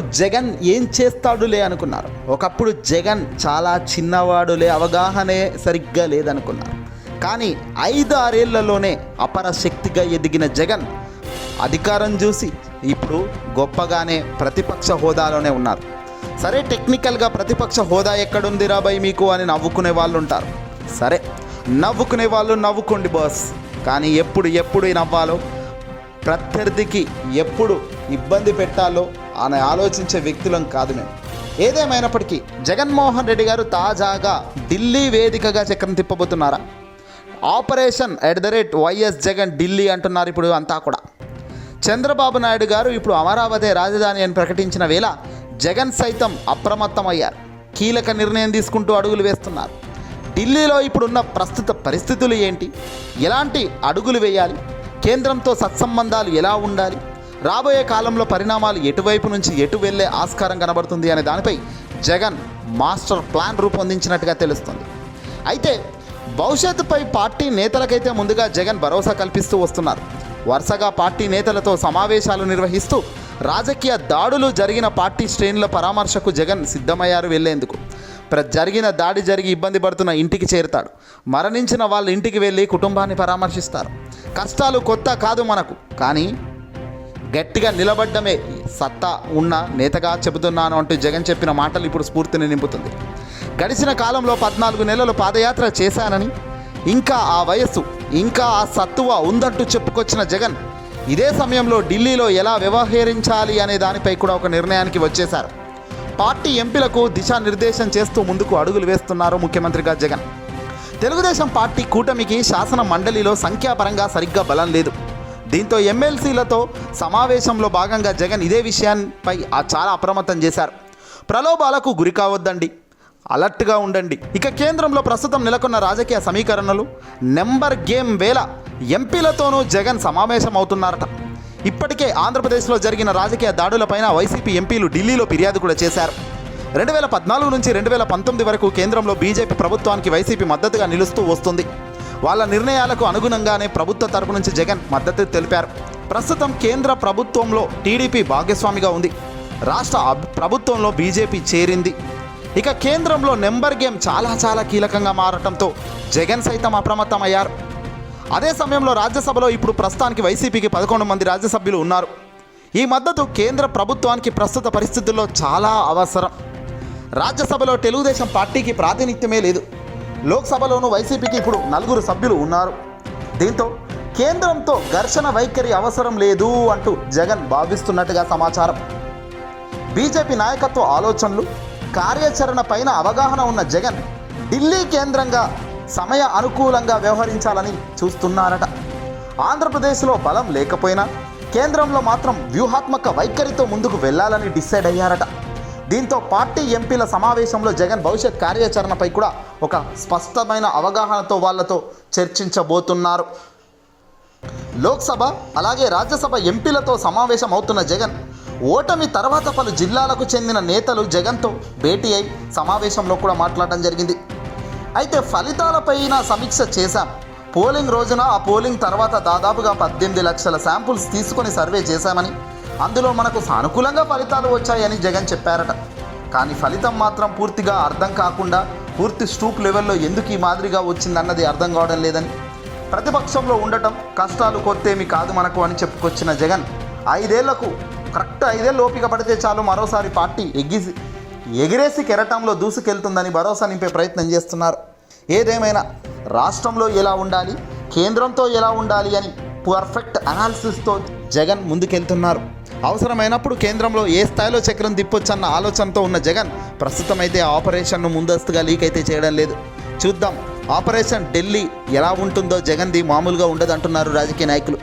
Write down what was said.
జగన్ ఏం చేస్తాడులే అనుకున్నారు. ఒకప్పుడు జగన్ చాలా చిన్నవాడులే అవగాహనే సరిగ్గా లేదనుకున్నారు. కానీ ఐదు ఆరేళ్ళలోనే అపర శక్తిగా ఎదిగిన జగన్ అధికారం చూసి ఇప్పుడు గొప్పగానే ప్రతిపక్ష హోదాలోనే ఉన్నారు. సరే టెక్నికల్గా ప్రతిపక్ష హోదా ఎక్కడుంది రాబాయ్ మీకు అని నవ్వుకునే వాళ్ళు ఉంటారు సరే నవ్వుకునే వాళ్ళు నవ్వుకోండి బాస్. కానీ ఎప్పుడు ఎప్పుడు నవ్వాలో? ప్రత్యర్థికి ఎప్పుడు ఇబ్బంది పెట్టాలో అని ఆలోచించే వ్యక్తులం కాదు మేము. ఏదేమైనప్పటికీ జగన్మోహన్ రెడ్డి గారు తాజాగా ఢిల్లీ వేదికగా చక్రం తిప్పబోతున్నారా? Operation at the rate YS Jagan Delhi అంటున్నారు ఇప్పుడు అంతా కూడా. చంద్రబాబు నాయుడు గారు ఇప్పుడు అమరావతి రాజధాని అని ప్రకటించిన వేళ జగన్ సైతం అప్రమత్తమయ్యారు. కీలక నిర్ణయం తీసుకుంటూ అడుగులు వేస్తున్నారు. ఢిల్లీలో ఇప్పుడున్న ప్రస్తుత పరిస్థితులు ఏంటి? ఎలాంటి అడుగులు వేయాలి? కేంద్రంతో సత్సంబంధాలు ఎలా ఉండాలి? రాబోయే కాలంలో పరిణామాలు ఎటువైపు నుంచి ఎటు వెళ్ళే ఆస్కారం కనబడుతుంది అనే దానిపై జగన్ మాస్టర్ ప్లాన్ రూపొందించినట్టుగా తెలుస్తుంది. అయితే భవిష్యత్తుపై పార్టీ నేతలకైతే ముందుగా జగన్ భరోసా కల్పిస్తూ వస్తున్నారు. వరుసగా పార్టీ నేతలతో సమావేశాలు నిర్వహిస్తూ రాజకీయ దాడులు జరిగిన పార్టీ శ్రేణుల పరామర్శకు జగన్ సిద్ధమయ్యారు వెళ్ళేందుకు జరిగిన దాడి జరిగి ఇబ్బంది పడుతున్న ఇంటికి చేరుతాడు. మరణించిన వాళ్ళ ఇంటికి వెళ్ళి కుటుంబాన్ని పరామర్శిస్తారు. కష్టాలు కొత్త కాదు మనకు. కానీ గట్టిగా నిలబడ్డమే సత్తా ఉన్న నేతగా చెబుతున్నాను అంటూ జగన్ చెప్పిన మాటలు ఇప్పుడు స్ఫూర్తిని నింపుతుంది. గడిచిన కాలంలో పద్నాలుగు నెలలు పాదయాత్ర చేశానని ఇంకా ఆ వయస్సు ఇంకా ఆ సత్తువ ఉందంటూ చెప్పుకొచ్చిన జగన్ ఇదే సమయంలో ఢిల్లీలో ఎలా వ్యవహరించాలి అనే దానిపై కూడా ఒక నిర్ణయానికి వచ్చేశారు. పార్టీ ఎంపీలకు దిశానిర్దేశం చేస్తూ ముందుకు అడుగులు వేస్తున్నారు ముఖ్యమంత్రిగా జగన్. తెలుగుదేశం పార్టీ కూటమికి శాసన మండలిలో సంఖ్యాపరంగా సరిగ్గా బలం లేదు. దీంతో ఎమ్మెల్సీలతో సమావేశంలో భాగంగా జగన్ ఇదే విషయాన్పై చాలా అప్రమత్తం చేశారు. ప్రలోభాలకు గురి కావద్దండి. అలర్ట్గా ఉండండి. ఇక కేంద్రంలో ప్రస్తుతం నెలకొన్న రాజకీయ సమీకరణలు నెంబర్ గేమ్ వేళ ఎంపీలతోనూ జగన్ సమావేశం అవుతున్నారట ఇప్పటికే ఆంధ్రప్రదేశ్లో జరిగిన రాజకీయ దాడులపైన వైసీపీ ఎంపీలు ఢిల్లీలో ఫిర్యాదు కూడా చేశారు. రెండు వేల పద్నాలుగు నుంచి రెండు వేల పంతొమ్మిది వరకు కేంద్రంలో బీజేపీ ప్రభుత్వానికి వైసీపీ మద్దతుగా నిలుస్తూ వస్తుంది. వాళ్ళ నిర్ణయాలకు అనుగుణంగానే ప్రభుత్వ తరపు నుంచి జగన్ మద్దతు తెలిపారు. ప్రస్తుతం కేంద్ర ప్రభుత్వంలో టీడీపీ భాగస్వామిగా ఉంది. రాష్ట్ర ప్రభుత్వంలో బీజేపీ చేరింది. ఇక కేంద్రంలో నెంబర్ గేమ్ చాలా చాలా కీలకంగా మారటంతో జగన్ సైతం అప్రమత్తమయ్యారు. అదే సమయంలో రాజ్యసభలో ఇప్పుడు ప్రస్తుతానికి వైసీపీకి పదకొండు మంది రాజ్యసభ్యులు ఉన్నారు. ఈ మద్దతు కేంద్ర ప్రభుత్వానికి ప్రస్తుత పరిస్థితుల్లో చాలా అవసరం. రాజ్యసభలో తెలుగుదేశం పార్టీకి ప్రాతినిధ్యమే లేదు. లోక్సభలోనూ వైసీపీకి ఇప్పుడు నలుగురు సభ్యులు ఉన్నారు. దీంతో కేంద్రంతో ఘర్షణ వైఖరి అవసరం లేదు అంటూ జగన్ భావిస్తున్నట్టుగా సమాచారం. బీజేపీ నాయకత్వ ఆలోచనలు కార్యాచరణ పైన అవగాహన ఉన్న జగన్ ఢిల్లీ కేంద్రంగా సమయ అనుకూలంగా వ్యవహరించాలని చూస్తున్నారట. ఆంధ్రప్రదేశ్లో బలం లేకపోయినా కేంద్రంలో మాత్రం వ్యూహాత్మక వైఖరితో ముందుకు వెళ్ళాలని డిసైడ్ అయ్యారట. దీంతో పార్టీ ఎంపీల సమావేశంలో జగన్ భవిష్యత్ కార్యాచరణపై కూడా ఒక స్పష్టమైన అవగాహనతో వాళ్ళతో చర్చించబోతున్నారు. లోక్సభ అలాగే రాజ్యసభ ఎంపీలతో సమావేశం అవుతున్న జగన్ ఓటమి తర్వాత పలు జిల్లాలకు చెందిన నేతలు జగన్తో భేటీ అయి సమావేశంలో కూడా మాట్లాడడం జరిగింది. అయితే ఫలితాలపైన సమీక్ష చేశాం. పోలింగ్ రోజున ఆ పోలింగ్ తర్వాత దాదాపుగా పద్దెనిమిది లక్షల శాంపుల్స్ తీసుకొని సర్వే చేశామని అందులో మనకు సానుకూలంగా ఫలితాలు వచ్చాయని జగన్ చెప్పారట. కానీ ఫలితం మాత్రం పూర్తిగా అర్థం కాకుండా పూర్తి స్టూప్ లెవెల్లో ఎందుకు ఈ మాదిరిగా వచ్చిందన్నది అర్థం కావడం లేదని. ప్రతిపక్షంలో ఉండటం కష్టాలు కొత్తేమి కాదు మనకు అని చెప్పుకొచ్చిన జగన్ ఐదేళ్ళకు కరెక్ట్ ఐదేళ్ళు ఓపిక పడితే చాలు మరోసారి పార్టీ ఎగ్గి ఎగిరేసి కెరటంలో దూసుకెళ్తుందని భరోసా నింపే ప్రయత్నం చేస్తున్నారు. ఏదేమైనా రాష్ట్రంలో ఎలా ఉండాలి కేంద్రంతో ఎలా ఉండాలి అని పర్ఫెక్ట్ అనాలిసిస్తో జగన్ ముందుకెళ్తున్నారు. అవసరమైనప్పుడు కేంద్రంలో ఏ స్థాయిలో చక్రం తిప్పొచ్చన్న ఆలోచనతో ఉన్న జగన్ ప్రస్తుతం అయితే ఆపరేషన్ను ముందస్తుగా లీక్ అయితే చేయడం లేదు. చూద్దాం ఆపరేషన్ ఢిల్లీ ఎలా ఉంటుందో జగన్ది మామూలుగా ఉండదంటున్నారు రాజకీయ నాయకులు.